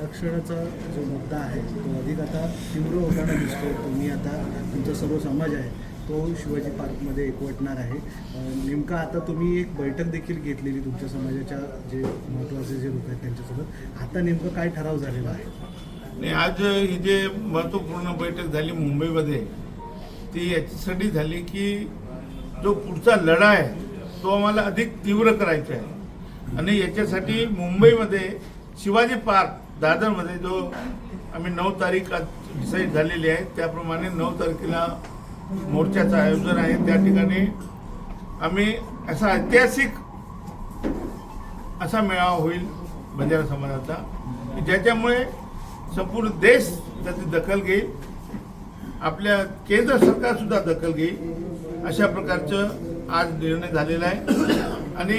आरक्षणाचा जो मुद्दा आहे तो अधिक आता तीव्र होताना दिसतो तुम्ही आता तुमचा सर्व समाज आहे तो शिवाजी पार्कमध्ये एकवटणार आहे. नेमका आता तुम्ही एक बैठक देखील घेतलेली तुमच्या समाजाच्या जे महत्त्वाचे जे लोक आहेत त्यांच्यासोबत. आता नेमकं काय ठराव झालेला आहे? आणि आज ही जे महत्त्वपूर्ण बैठक झाली मुंबईमध्ये ती याच्यासाठी झाली की जो पुढचा लढा आहे तो आम्हाला अधिक तीव्र करायचा आहे. आणि याच्यासाठी मुंबईमध्ये शिवाजी पार्क दादरमध्ये जो आम्ही नऊ तारीख डिसाईड झालेली आहे त्याप्रमाणे नऊ तारखेला मोर्चाचं आयोजन आहे. त्या ठिकाणी आम्ही असा ऐतिहासिक असा मेळावा होईल बंजारा समाजाचा की ज्याच्यामुळे संपूर्ण देश त्याची दखल घेईल. आपल्या केंद्र सरकार सुद्धा दखल घेईल. अशा प्रकारचं आज निर्णय झालेला आहे. आणि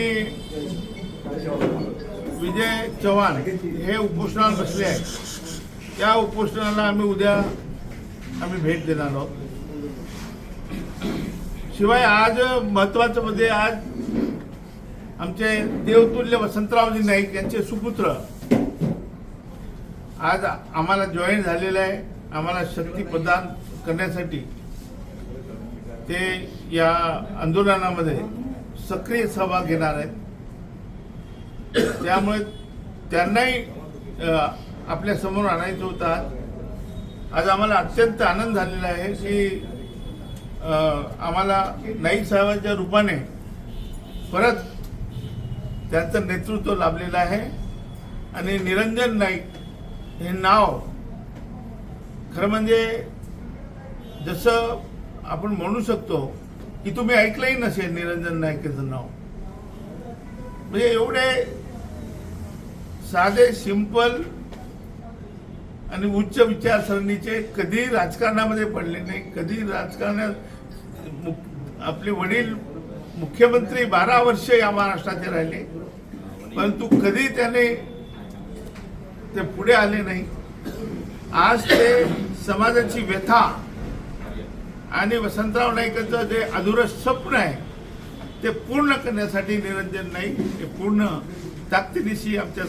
विजय चव्हाण हे उपोषणाला बसले आहेत. त्या उपोषणाला आम्ही उद्या आम्ही भेट देणार आहोत. शिवाय आज महत्वाचं म्हणजे आज आमचे देवतुल्य वसंतरावजी नाईक यांचे सुपुत्र आज आम्हाला जॉईन झालेलं आहे. आम्हाला शक्ती प्रदान करण्यासाठी ते या आंदोलनामध्ये सक्रिय सहभाग घेणार आहेत. त्यामुळे त्यांनाही आपल्यासमोर आणायचं होतं आज. आम्हाला अत्यंत आनंद झालेला आहे की आम्हाला नाईक साहेबांच्या रूपाने परत त्यांचं नेतृत्व लाभलेलं आहे. आणि निरंजन नाईक हे नाव खरं म्हणजे जसं आपण म्हणू शकतो की तुम्ही ऐकलंही नसेल निरंजन नाईकेचं नाव. म्हणजे एवढे साधे सिंपल आणि उच्च विचारसरणीचे कधी राजकारणामध्ये पडले नाही. कधी राजकारणात आपले वडील मुख्यमंत्री बारा वर्ष या महाराष्ट्राचे राहिले. परंतु कधी त्याने ते पुढे आले नाही. आज ते समाजाची व्यथा आणि वसंतराव नाईकांचं जे अधुरं स्वप्न आहे ते पूर्ण करण्यासाठी निरंजन नाईक हे पूर्ण ताकदीनिशी आमच्या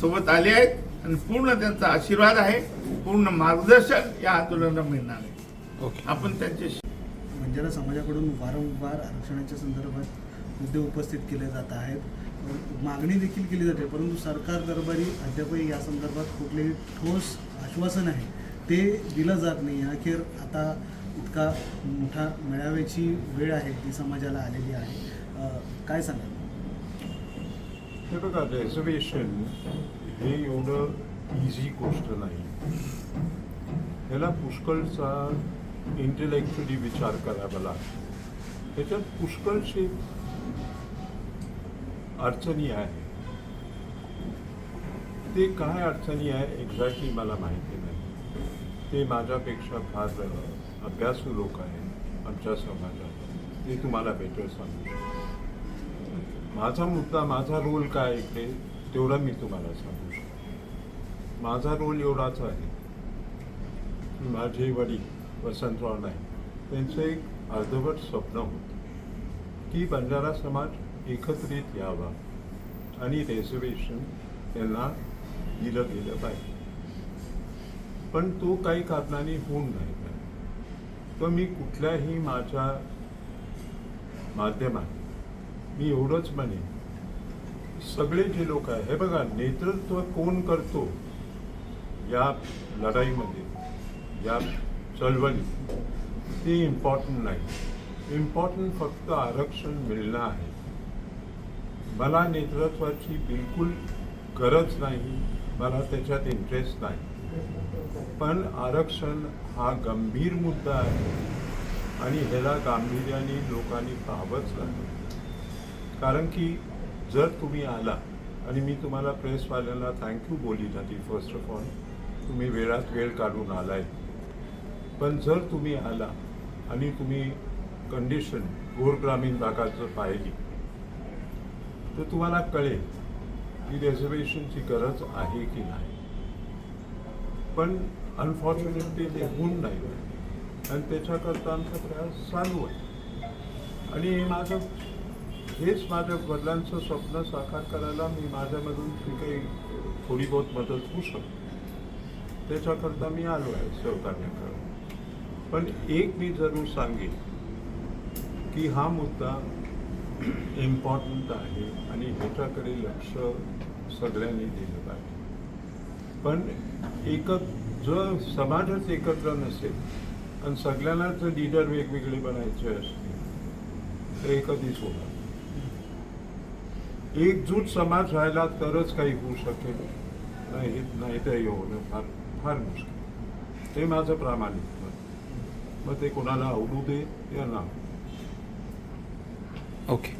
सोबत आले आहेत आणि पूर्ण त्यांचा आशीर्वाद आहे. पूर्ण मार्गदर्शन या आंदोलनाला मिळणार आहे. आपण त्यांच्याशी बंजारा समाजाकडून वारंवार आरक्षणाच्या संदर्भात मुद्दे उपस्थित केले जात आहेत. मागणी देखील केली जाते परंतु सरकार दरबारी अद्यापही या संदर्भात कुठलेही ठोस आश्वासन आहे. ते दिलं जात नाही. अखेर आता इतका मोठा मेळाव्याची वेळ आहे ती समाजाला आलेली आहे. काय सांगाल? हे बघा रेझर्वेशन हे एवढं इझी गोष्ट नाही. ह्याला पुष्कळचा इंटेलेक्च्युअली विचार करावा लागतो. त्याच्यात पुष्कळशी अडचणी आहे. ते काय अडचणी आहे एक्झॅक्टली मला माहिती नाही. ते माझ्यापेक्षा फार अभ्यासू लोक आहेत आमच्या समाजात. ते तुम्हाला बेटर सांगू शकतो माझा मुद्दा माझा रोल काय इकडे तेवढा मी तुम्हाला सांगू शकतो. माझा रोल एवढाच आहे. माझे वडील वसंतराव नाईक त्यांचं एक अर्धवट स्वप्न होतं. की बंजारा समाज एकत्रित यावा आणि रेझर्वेशन त्यांना दिलं गेलं पाहिजे. पण तो काही कारणाने होऊन नाही तर मी कुठल्याही माझ्या माध्यमात मी एवढंच म्हणेन. सगळे जे लोक आहे हे बघा नेतृत्व कोण करतो? या लढाईमध्ये या चळवळीत. ते इम्पॉर्टंट नाही. इम्पॉर्टंट फक्त आरक्षण मिळणं आहे. मला नेतृत्वाची बिलकुल गरज नाही मला त्याच्यात इंटरेस्ट नाही. पण आरक्षण हा गंभीर मुद्दा आहे. आणि ह्याला गांभीर्याने लोकांनी पाहावंच लागेल. कारण की जर तुम्ही आला आणि मी तुम्हाला प्रेसवाल्याला थँक्यू बोलली जाते फर्स्ट ऑफ ऑल तुम्ही वेळात वेळ काढून आलाय. पण जर तुम्ही आला आणि तुम्ही कंडिशन गोर ग्रामीण भागात जर पाहिली तर तुम्हाला कळेल की रिझर्वेशनची गरज आहे की नाही. पण अनफॉर्च्युनेटली ते होऊन नाही. आणि त्याच्याकरता आमचा प्रयास चालू आहे. आणि हे माझं हेच माझ्या वडिलांचं स्वप्न साकार करायला मी माझ्यामधून जे काही थोडी बहुत मदत होऊ शकते. त्याच्याकरता मी आलो आहे सहकार्य पण एक मी जरूर सांगेन की हा मुद्दा इम्पॉर्टंट आहे आणि ह्याच्याकडे लक्ष सगळ्यांनी दिलं पाहिजे. पण एक जर समाजच एकत्र नसेल आणि जर लीडर वेगवेगळे बनायचे असतील तर हे होणार. एकजूट समाज राहिला तरच काही होऊ शकेल. नाही नाही ते हे होणं फार फार मुश्किल. ते माझं प्रामाणिक मग ते कोणाला आवडू दे या ना ओके